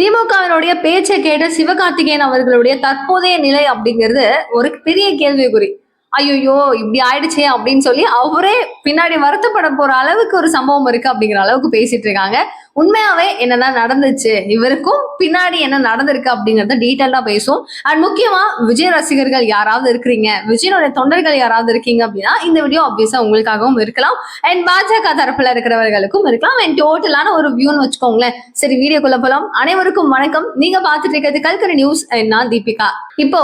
திமுகவினுடைய பேச்சை கேட்ட சிவகார்த்திகேயன் அவர்களுடைய தற்போதைய நிலை அப்படிங்கிறது ஒரு பெரிய கேள்விக்குறி. ஐயோ இப்படி ஆயிடுச்சே அப்படின்னு சொல்லி அவரே பின்னாடி வருத்தப்பட போற அளவுக்கு ஒரு சம்பவம் இருக்கு அப்படிங்கிற அளவுக்கு பேசிட்டு இருக்காங்க. உண்மையாவே என்னதான் நடந்துச்சு? இவருக்கும் பின்னாடி என்ன நடந்திருக்கு அப்படிங்கறத டீட்டெயிலா பேசுவோம். அண்ட் முக்கியமா விஜய் ரசிகர்கள் யாராவது இருக்கிறீங்க? விஜயனுடைய தொண்டர்கள் யாராவது இருக்கீங்க அப்படின்னா இந்த வீடியோ ஆப்வியஸா உங்களுக்காகவும் இருக்கலாம். அண்ட் பாஜக தரப்புல இருக்கிறவர்களுக்கும் இருக்கலாம். அண்ட் டோட்டலான ஒரு வியூன்னு வச்சுக்கோங்களேன். சரி வீடியோக்குள்ள போலாம். அனைவருக்கும் வணக்கம். நீங்க பாத்துட்டு இருக்கிறது கல்கரி நியூஸ் நான் தீபிகா. இப்போ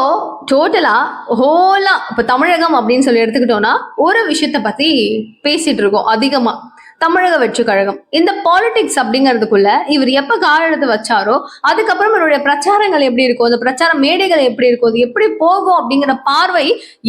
டோட்டலா ஹோலா இப்போ தமிழகம் அப்படின்னு சொல்லி எடுத்துக்கிட்டோம்னா ஒரு விஷயத்த பத்தி பேசிட்டு இருக்கோம். அதிகமா. தமிழக வெற்றி கழகம். இந்த பாலிடிக்ஸ் அப்படிங்கிறதுக்குள்ள இவர் எப்ப கால் எடுத்து வச்சாரோ அதுக்கப்புறம் இவருடைய பிரச்சாரங்கள் எப்படி இருக்கும் அந்த பிரச்சார மேடைகள் எப்படி இருக்கும் அது எப்படி போகும் அப்படிங்கிற பார்வை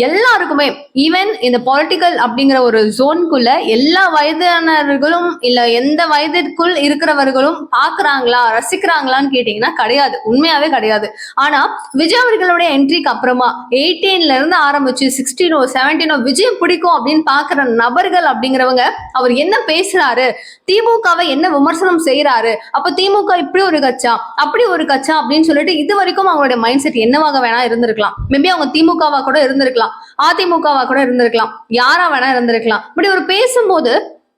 எல்லாருக்குமே ஈவன் இந்த பாலிட்டிக்கல் அப்படிங்கிற ஒரு ஜோனுக்குள்ள எல்லா வயதானவர்களும் இல்ல எந்த வயதிற்குள் இருக்கிறவர்களும் பாக்குறாங்களா ரசிக்கிறாங்களான்னு கேட்டீங்கன்னா கிடையாது. உண்மையாவே கிடையாது. ஆனா விஜய் அவர்களுடைய என்ட்ரிக்கு அப்புறமா எயிட்டீன்ல இருந்து ஆரம்பிச்சு சிக்ஸ்டீனோ செவன்டீனோ விஜய் பிடிக்கும் அப்படின்னு பாக்குற நபர்கள் அப்படிங்கிறவங்க அவர் என்ன பேசுறாரு. திமுகவை என்ன விமர்சனம் செய்யறாரு அப்ப திமுக இப்படி ஒரு கட்சா? அப்படி ஒரு கட்சா அப்படின்னு சொல்லிட்டு இது வரைக்கும் அவங்களுடைய மைண்ட் செட் என்னவாக வேணா இருந்திருக்கலாம். மேபி அவங்க திமுகவா கூட இருந்திருக்கலாம். அதிமுகவா கூட இருந்திருக்கலாம். யாரா வேணா இருந்திருக்கலாம். இப்படி ஒரு பேசும்போது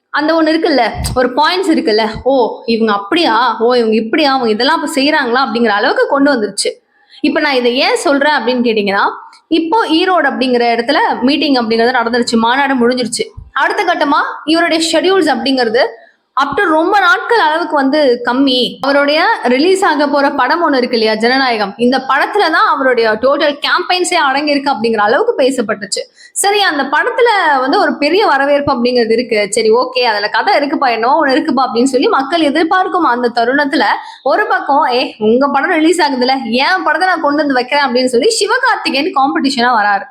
அந்த ஒண்ணு இருக்குல்ல ஒரு பாயிண்ட்ஸ் இருக்குல்ல ஓ இவங்க அப்படியா? ஓ இவங்க இப்படியா? அவங்க இதெல்லாம் இப்ப செய்யறாங்களா அப்படிங்கிற அளவுக்கு கொண்டு வந்துருச்சு. இப்ப நான் இதை ஏன் சொல்றேன் அப்படின்னு கேட்டீங்கன்னா இப்போ ஈரோடு அப்படிங்கிற இடத்துல மீட்டிங் அப்படிங்கிறது நடந்துருச்சு. மாநாடு முடிஞ்சிருச்சு. அடுத்த கட்டமா இவருடைய ஷெட்யூல்ஸ் அப்படிங்கிறது அப் ரொம்ப நாட்கள் அளவுக்கு வந்து கம்மி. அவருடைய ரிலீஸ் ஆக போற படம் ஒண்ணு இருக்கு இல்லையா ஜனநாயகம். இந்த படத்துல தான் அவருடைய டோட்டல் கேம்பெயின்ஸே அடங்கியிருக்கு அப்படிங்கிற அளவுக்கு பேசப்பட்டுச்சு. சரி அந்த படத்துல வந்து ஒரு பெரிய வரவேற்பு அப்படிங்கிறது இருக்கு. சரி ஓகே அதுல கதை இருக்குப்பா என்னோ ஒண்ணு இருக்குப்பா அப்படின்னு சொல்லி மக்கள் எதிர்பார்க்கும் அந்த தருணத்துல ஒரு பக்கம் ஏ உங்க படம் ரிலீஸ் ஆகுதுல. ஏன் படத்தை நான் கொண்டு வந்து வைக்கிறேன்? அப்படின்னு சொல்லி சிவகார்த்திகேயன் காம்படிஷனா வராரு.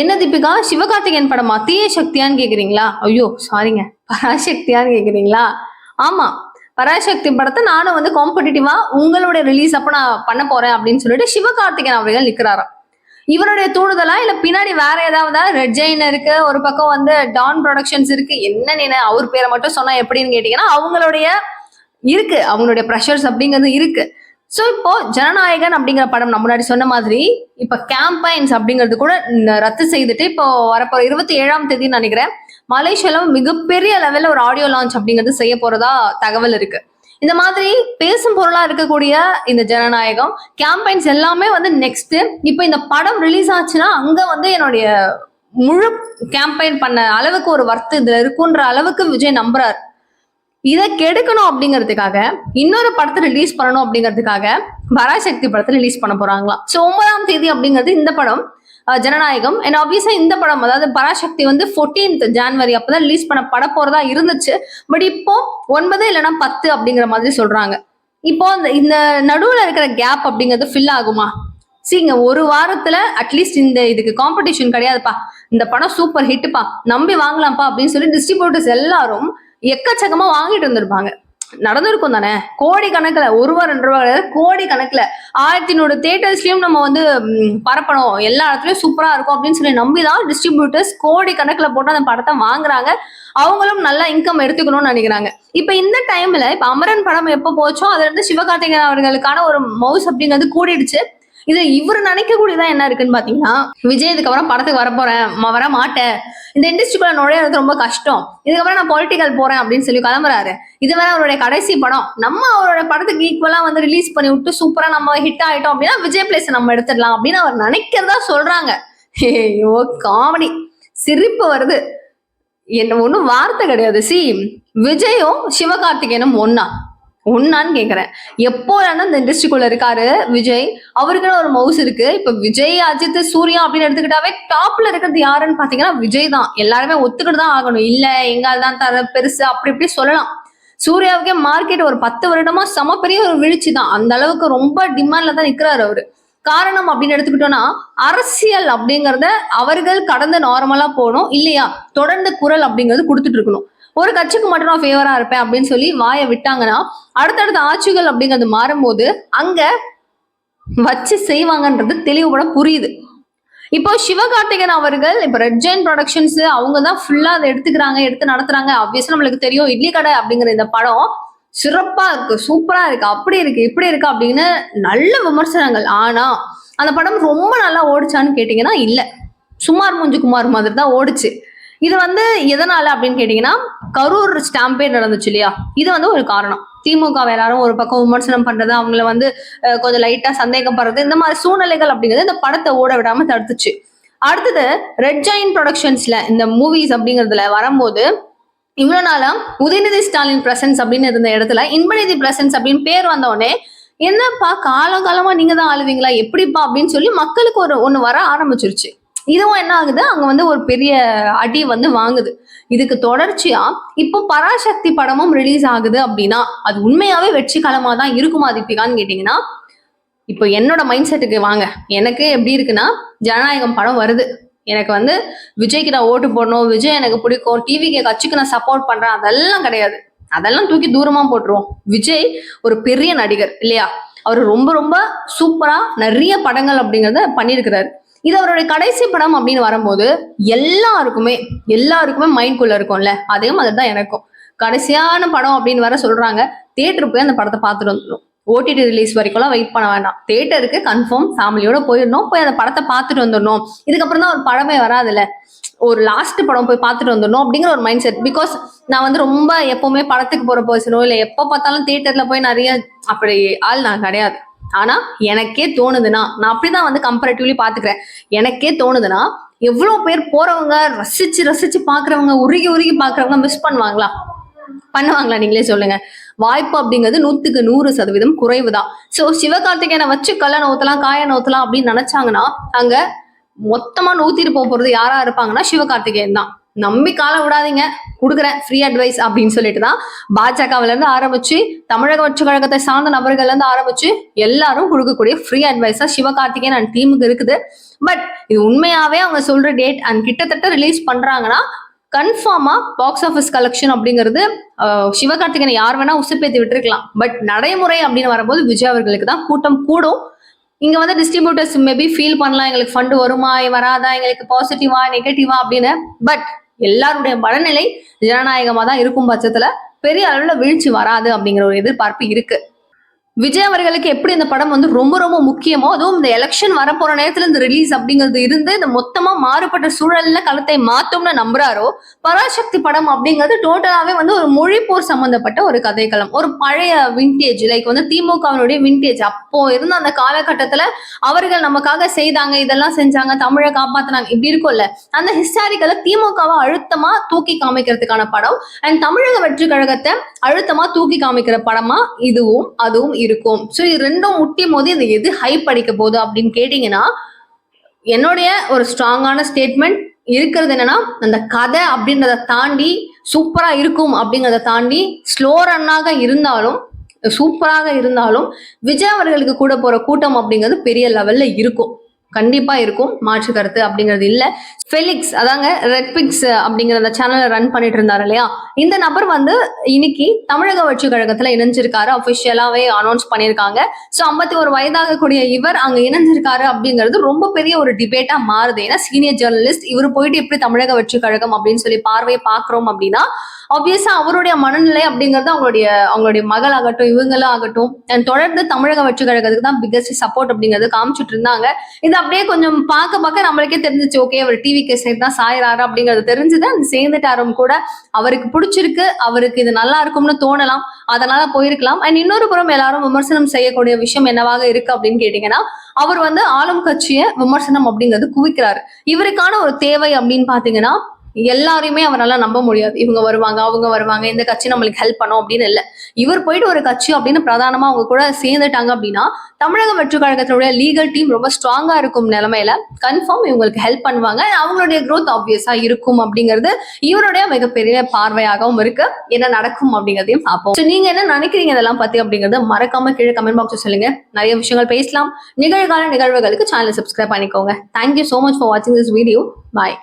என்ன தீபிகா? சிவகார்த்திகேயன் படமா? தீய சக்தியான்னு கேக்குறீங்களா? ஐயோ சாரிங்க பராசக்தியான்னு கேக்குறீங்களா? ஆமா. பராசக்தி படத்தை நானும் வந்து காம்படிட்டிவா உங்களுடைய ரிலீஸ் அப்ப நான் பண்ண போறேன் அப்படின்னு சொல்லிட்டு சிவகார்த்திகேயன் அவர்கள் நிக்கிறாராம். இவருடைய தூண்டுதலா இல்ல பின்னாடி வேற ஏதாவது ரெட் ஜெயின் இருக்கு? ஒரு பக்கம் வந்து டான் ப்ரொடக்ஷன்ஸ் இருக்கு. என்ன நீ அவர் பேரை மட்டும் சொன்னா எப்படின்னு கேட்டீங்கன்னா அவங்களுடைய இருக்கு. அவங்களுடைய ப்ரெஷர்ஸ் அப்படிங்கிறது இருக்கு. ஸோ இப்போ ஜனநாயகன் அப்படிங்கிற படம் நம்ம முன்னாடி சொன்ன மாதிரி இப்போ கேம்பைன்ஸ் அப்படிங்கிறது கூட ரத்து செய்துட்டு இப்போ வரப்போ இருபத்தி ஏழாம் தேதி நினைக்கிறேன் மலேசியால மிகப்பெரிய லெவல்ல ஒரு ஆடியோ லான்ச் அப்படிங்கிறது செய்ய போறதா தகவல் இருக்கு. இந்த மாதிரி பேசும் பொருளா இருக்கக்கூடிய இந்த ஜனநாயகம் கேம்பைன்ஸ் எல்லாமே வந்து நெக்ஸ்ட் இப்போ இந்த படம் ரிலீஸ் ஆச்சுன்னா அங்க வந்து என்னுடைய முழு கேம்பெயின் பண்ண அளவுக்கு ஒரு வர்த்து இதுல இருக்குன்ற அளவுக்கு விஜய் நம்புறாரு. இதை கெடுக்கணும் அப்படிங்கிறதுக்காக இன்னொரு படத்தை ரிலீஸ் பண்ணணும் அப்படிங்கிறதுக்காக பராசக்தி படத்தை ரிலீஸ் பண்ண போறாங்களாம். ஸோ ஒன்பதாம் தேதி அப்படிங்கிறது இந்த படம் ஜனநாயகம். அண்ட் ஆப்வியஸா இந்த படம் அதாவது பராசக்தி வந்து 14th ஜான்வரி அப்பதான் ரிலீஸ் பண்ண பட போறதா இருந்துச்சு. பட் இப்போ ஒன்பது இல்லைன்னா பத்து அப்படிங்கிற மாதிரி சொல்றாங்க. இப்போ அந்த இந்த நடுவில் இருக்கிற கேப் அப்படிங்கிறது ஃபில் ஆகுமா? சரிங்க ஒரு வாரத்துல அட்லீஸ்ட் இந்த இதுக்கு காம்படிஷன் கிடையாதுப்பா. இந்த படம் சூப்பர் ஹிட்டுப்பா நம்பி வாங்கலாம்ப்பா அப்படின்னு சொல்லி டிஸ்ட்ரிபியூட்டர்ஸ் எல்லாரும் எக்கச்சக்கமா வாங்கிட்டு வந்திருப்பாங்க. நடந்திருக்கும் தானே? கோடி கணக்குல ஒரு ரூபா ரெண்டு ரூபா கிடையாது, கோடி கணக்குல. ஆயிரத்தி நூறு தேட்டர்ஸ்லயும் நம்ம வந்து பரப்பணும். எல்லா இடத்துலயும் சூப்பரா இருக்கும் அப்படின்னு சொல்லி நம்பிதான் டிஸ்ட்ரிபியூட்டர்ஸ் கோடி கணக்குல போட்டு அந்த படத்தை வாங்குறாங்க. அவங்களும் நல்லா இன்கம் எடுத்துக்கணும்னு நினைக்கிறாங்க. இப்ப இந்த டைம்ல இப்ப அமரன் படம் எப்போ போச்சோ அதுல இருந்து சிவகார்த்திகேயன் அவர்களுக்கான ஒரு மவுஸ் அப்படிங்கிறது கூடிடுச்சு. இது இவர் நினைக்கக்கூடியதான் என்ன இருக்குன்னு பாத்தீங்கன்னா விஜய் இதுக்கப்புறம் படத்துக்கு வர போறேன் வர மாட்டேன். இந்த இண்டஸ்ட்ரிக்குள்ள நுழையிறது ரொம்ப கஷ்டம். இதுக்கப்புறம் நான் பொலிட்டிக்கல் போறேன் அப்படின்னு சொல்லி கிளம்புறாரு. இது வேற அவருடைய கடைசி படம். நம்ம அவரோட படத்துக்கு ஈக்குவலா வந்து ரிலீஸ் பண்ணி விட்டு சூப்பரா நம்ம ஹிட் ஆயிட்டோம் அப்படின்னா விஜய் பிளேஸ் நம்ம எடுத்துடலாம் அப்படின்னு அவர் நினைக்கிறதா சொல்றாங்க. ஐயோ காமெடி சிரிப்பு வருது. என்ன ஒண்ணும் வார்த்தை கிடையாது. சி விஜயும் சிவகார்த்திகேயனும் ஒன்னா ஒன்னான்னு கேக்குறேன். எப்போ வேணா இந்த இண்டஸ்ட்ரிக்குள்ள இருக்காரு விஜய் அவருக்குன்னு ஒரு மவுஸ் இருக்கு. இப்ப விஜய் அஜித் சூர்யா அப்படின்னு எடுத்துக்கிட்டாவே டாப்ல இருக்கிறது யாருன்னு பாத்தீங்கன்னா விஜய் தான். எல்லாருமே ஒத்துக்கிட்டு தான் ஆகணும். இல்ல எங்கால் தான் தர பெருசு அப்படி இப்படி சொல்லலாம். சூர்யாவுக்கே மார்க்கெட் ஒரு பத்து வருடமா சம பெரிய ஒரு வீழ்ச்சி தான். அந்த அளவுக்கு ரொம்ப டிமாண்ட்ல தான் நிக்கிறாரு அவரு. காரணம் அப்படின்னு எடுத்துக்கிட்டோம்னா அரசியல் அப்படிங்கறத அவர்கள் கடந்து நார்மலா போகணும். இல்லையா? தொடர்ந்து குரல் அப்படிங்கிறது கொடுத்துட்டு இருக்கணும். ஒரு கட்சிக்கு மட்டும் நான் ஃபேவரா இருப்பேன் அப்படின்னு சொல்லி வாயை விட்டாங்கன்னா அடுத்தடுத்த ஆட்சிகள் அப்படிங்கிறது மாறும்போது அங்க வச்சு செய்வாங்கன்றது தெளிவுபட புரியுது. இப்போ சிவகார்த்திகேயன் அவர்கள் இப்போ ரெட் ஜெயின் ப்ரொடக்ஷன்ஸ் அவங்க தான் ஃபுல்லா அதை எடுத்துக்கிறாங்க எடுத்து நடத்துறாங்க. ஆப்வியஸா நம்மளுக்கு தெரியும் இட்லி கடை அப்படிங்கிற இந்த படம் சிறப்பா இருக்கு சூப்பரா இருக்கு அப்படி இருக்கு இப்படி இருக்கு அப்படின்னு நல்ல விமர்சனங்கள். ஆனா அந்த படம் ரொம்ப நல்லா ஓடிச்சான்னு கேட்டீங்கன்னா இல்ல. சுமார் மூஞ்சு குமார் மாதிரி தான் ஓடிச்சு. இது வந்து எதனால அப்படின்னு கேட்டீங்கன்னா கரூர் ஸ்டாம்பே நடந்துச்சு இல்லையா? இது வந்து ஒரு காரணம். திமுக எல்லாரும் ஒரு பக்கம் விமர்சனம் பண்றது அவங்கள வந்து கொஞ்சம் லைட்டா சந்தேகப்படுறது இந்த மாதிரி சூழ்நிலைகள் அப்படிங்கிறது இந்த படத்தை ஓட விடாம தடுத்துச்சு. அடுத்தது ரெட் ஜாயின் ப்ரொடக்ஷன்ஸ்ல இந்த மூவிஸ் அப்படிங்கிறதுல வரும்போது இவ்வளவு நாளா உதயநிதி ஸ்டாலின் பிரசன்ஸ் அப்படின்னு இருந்த இடத்துல இன்பநிதி பிரசன்ஸ் அப்படின்னு பேர் வந்தோடனே என்னப்பா என்னப்பா காலகாலமா நீங்க தான் ஆளுவீங்களா? எப்படிப்பா? அப்படின்னு சொல்லி மக்களுக்கு ஒரு ஒண்ணு வர ஆரம்பிச்சிருச்சு. இதுவும் என்ன ஆகுது? அங்க வந்து ஒரு பெரிய அடி வந்து வாங்குது. இதுக்கு தொடர்ச்சியா இப்போ பராசக்தி படமும் ரிலீஸ் ஆகுது அப்படின்னா அது உண்மையாவே வெற்றிகரமா தான் இருக்குமா தீபிகான்னு கேட்டீங்கன்னா இப்போ என்னோட மைண்ட் செட்டுக்கு வாங்க. எனக்கு எப்படி இருக்குன்னா ஜனநாயகம் படம் வருது. எனக்கு வந்து விஜய்க்கு நான் ஓட்டு போடணும் விஜய் எனக்கு பிடிக்கும் டிவிக்கு கட்சிக்கு நான் சப்போர்ட் பண்றேன் அதெல்லாம் கிடையாது. அதெல்லாம் தூக்கி தூரமா போட்டுருவோம். விஜய் ஒரு பெரிய நடிகர் இல்லையா? அவர் ரொம்ப ரொம்ப சூப்பரா நிறைய படங்கள் அப்படிங்கறத பண்ணியிருக்கிறாரு. இது அவருடைய கடைசி படம் அப்படின்னு வரும்போது எல்லாருக்குமே எல்லாருக்குமே மைண்ட்குள்ள இருக்கும்ல. அதே மாதிரி தான் எனக்கும். கடைசியான படம் அப்படின்னு வர சொல்றாங்க. தேட்டருக்கு போய் அந்த படத்தை பார்த்துட்டு வந்துடும் ஓடிடி ரிலீஸ் வரைக்கும்லாம் வெயிட் பண்ண வேண்டாம். தேட்டருக்கு கன்ஃபார்ம் ஃபேமிலியோட போயிடணும். போய் அந்த படத்தை பார்த்துட்டு வந்துடணும். இதுக்கப்புறம் தான் ஒரு படமே வராதுல்ல. ஒரு லாஸ்ட் படம் போய் பார்த்துட்டு வந்துடணும் அப்படிங்கிற ஒரு மைண்ட் செட் பிகாஸ் நான் வந்து ரொம்ப எப்பவுமே படத்துக்கு போற பர்சனோ இல்லை எப்போ பார்த்தாலும் தியேட்டர்ல போய் நிறைய அப்படி ஆள் நான் கிடையாது. ஆனா எனக்கே தோணுதுன்னா நான் அப்படிதான் வந்து கம்பேரிட்டிவ்லி பாத்துக்கிறேன். எனக்கே தோணுதுன்னா எவ்வளவு பேர் போறவங்க ரசிச்சு ரசிச்சு பாக்குறவங்க உருகி உருகி பாக்குறவங்க மிஸ் பண்ணுவாங்களா? பண்ணுவாங்களா? நீங்களே சொல்லுங்க. வாய்ப்பு அப்படிங்கிறது நூத்துக்கு நூறு சதவீதம் குறைவுதான். சோ சிவகார்த்திகேயனை வச்சு கல்யாணம் ஊத்தலாம் காய ஊத்தலாம் அப்படின்னு நினைச்சாங்கன்னா அங்க மொத்தமா நூத்திட்டு போக போறது யாரா இருப்பாங்கன்னா சிவகார்த்திகேயன் தான். நம்பி காலை விடாதீங்க கொடுக்குறேன். ஃப்ரீ அட்வைஸ் அப்படின்னு சொல்லிட்டு தான் பாஜகவுல இருந்து ஆரம்பிச்சு தமிழக வச்சு கழகத்தை சார்ந்த நபர்கள்ல இருந்து ஆரம்பிச்சு எல்லாரும் கொடுக்கக்கூடிய ஃப்ரீ அட்வைஸா சிவகார்த்திகேயன் அண்ட் டீமுக்கு இருக்குது. பட் இது உண்மையாவே அவங்க சொல்ற டேட் அண்ட் கிட்டத்தட்ட ரிலீஸ் பண்றாங்கன்னா கன்ஃபார்மா பாக்ஸ் ஆஃபீஸ் கலெக்ஷன் அப்படிங்கிறது சிவகார்த்திகேயன் யார் வேணா உசுப்பேத்தி விட்டுருக்கலாம். பட் நடைமுறை அப்படின்னு வரும்போது விஜய் அவர்களுக்கு தான் கூட்டம் கூடும். இங்க வந்து டிஸ்ட்ரிபியூட்டர்ஸ் மேபி ஃபீல் பண்ணலாம். எங்களுக்கு ஃபண்ட் வருமா? வராதா? எங்களுக்கு பாசிட்டிவா நெகட்டிவா அப்படின்னு. பட் எல்லாருடைய மனநிலை ஜனநாயகமா தான் இருக்கும் பட்சத்துல பெரிய அளவுல வீழ்ச்சி வராது அப்படிங்கிற ஒரு எதிர்பார்ப்பு இருக்கு. விஜய் அவர்களுக்கு எப்படி இந்த படம் வந்து ரொம்ப ரொம்ப முக்கியமோ அதுவும் இந்த எலெக்ஷன் வரப்போற நேரத்துல இந்த ரிலீஸ் அப்படிங்கிறது இருந்து இந்த மொத்தமா மாறுபட்ட சூழல்ல களத்தை மாத்தோம்னு நம்புறாரோ பராசக்தி படம் அப்படிங்கிறது டோட்டலாவே வந்து ஒரு மொழிப்போர் சம்பந்தப்பட்ட ஒரு கதைக்களம். ஒரு பழைய விண்டேஜ் லைக் வந்து திமுகவினுடைய விண்டேஜ் அப்போ இருந்த அந்த காலகட்டத்துல அவர்கள் நமக்காக செய்தாங்க இதெல்லாம் செஞ்சாங்க தமிழை காப்பாத்துனாங்க இப்படி இருக்கும்ல. அந்த ஹிஸ்டாரிக்கலை திமுகவை அழுத்தமா தூக்கி காமிக்கிறதுக்கான படம் அண்ட் தமிழக வெற்றி கழகத்தை அழுத்தமா தூக்கி காமிக்கிற படமா இதுவும் அதுவும் இருக்கும். ஸோ இது ரெண்டும் முட்டியும் போது இது எது ஹைப் அடிக்க போகுது அப்படின்னு கேட்டீங்கன்னா என்னுடைய ஒரு ஸ்ட்ராங்கான ஸ்டேட்மெண்ட் இருக்கிறது என்னன்னா அந்த கதை அப்படின்றத தாண்டி சூப்பரா இருக்கும் அப்படிங்கிறத தாண்டி ஸ்லோ ரன்னாக இருந்தாலும் சூப்பராக இருந்தாலும் விஜய் அவர்களுக்கு கூட போற கூட்டம் அப்படிங்கிறது பெரிய லெவல்ல இருக்கும். கண்டிப்பா இருக்கும். மாற்று கருத்து அப்படிங்கிறது இல்ல. ஃபெலிக்ஸ் அதாங்க ரெட்பிக்ஸ் அப்படிங்கிற அந்த சேனலை ரன் பண்ணிட்டு இருந்தாரு இல்லையா? இந்த நபர் வந்து இன்னைக்கு தமிழக வட்சி கழகத்துல இணைஞ்சிருக்காரு. அபிஷியலாவே அனௌன்ஸ் பண்ணியிருக்காங்க. ஸோ ஐம்பத்தி ஒரு வயதாகக்கூடிய இவர் அங்க இணைஞ்சிருக்காரு அப்படிங்கிறது ரொம்ப பெரிய ஒரு டிபேட்டா மாறுது. ஏன்னா சீனியர் ஜேர்னலிஸ்ட் இவர் போயிட்டு எப்படி தமிழக வட்சி கழகம் அப்படின்னு சொல்லி பார்வையை பாக்குறோம் அப்படின்னா ஆப்வியஸா அவருடைய மனநிலை அப்படிங்கிறது அவங்களுடைய அவங்களுடைய மகள் ஆகட்டும் இவங்களும் ஆகட்டும் தொடர்ந்து தமிழக வெற்றி கழகத்துக்கு தான் பிகஸ்ட் சப்போர்ட் அப்படிங்கிறது காமிச்சிட்டு இருந்தாங்க. இது அப்படியே கொஞ்சம் பார்க்க பார்க்க நம்மளுக்கே தெரிஞ்சிச்சு ஓகே அவர் டிவி கேசட் தான் சாயிறாரு அப்படிங்கிறது தெரிஞ்சுதான் அந்த சேர்ந்துட்டாரும் கூட அவருக்கு பிடிச்சிருக்கு அவருக்கு இது நல்லா இருக்கும்னு தோணலாம் அதனால போயிருக்கலாம். அண்ட் இன்னொரு புறம் எல்லாரும் விமர்சனம் செய்யக்கூடிய விஷயம் என்னவாக இருக்கு அப்படின்னு கேட்டீங்கன்னா அவர் வந்து ஆளும் கட்சியை விமர்சனம் அப்படிங்கிறது குவிக்கிறாரு. இவருக்கான ஒரு தேவை அப்படின்னு பாத்தீங்கன்னா எல்லாரையுமே அவரால நம்ப முடியாது. இவங்க வருவாங்க அவங்க வருவாங்க இந்த கட்சி நம்மளுக்கு ஹெல்ப் பண்ணும் அப்படின்னு இல்லை. இவர் போயிட்டு ஒரு கட்சி அப்படின்னு பிரதானமா அவங்க கூட சேர்ந்துட்டாங்க அப்படின்னா தமிழக வெற்றி கழகத்தினுடைய லீகல் டீம் ரொம்ப ஸ்ட்ராங்கா இருக்கும் நிலைமையில கன்ஃபார்ம் இவங்களுக்கு ஹெல்ப் பண்ணுவாங்க. அவங்களுடைய க்ரோத் ஆப்வியஸா இருக்கும் அப்படிங்கிறது இவருடைய மிகப்பெரிய பார்வையாகவும் இருக்கு. என்ன நடக்கும் அப்படிங்கிறதையும் பார்ப்போம். நீங்க என்ன நினைக்கிறீங்க இதெல்லாம் பத்தி அப்படிங்கறத மறக்காம கீழே கமெண்ட் பாக்ஸ் சொல்லுங்க. நிறைய விஷயங்கள் பேசலாம். நிகழ்கால நிகழ்வுகளுக்கு சேனல் சப்ஸ்கிரைப் பண்ணிக்கோங்க. Thank you so much for வாட்சிங் திஸ் வீடியோ பாய்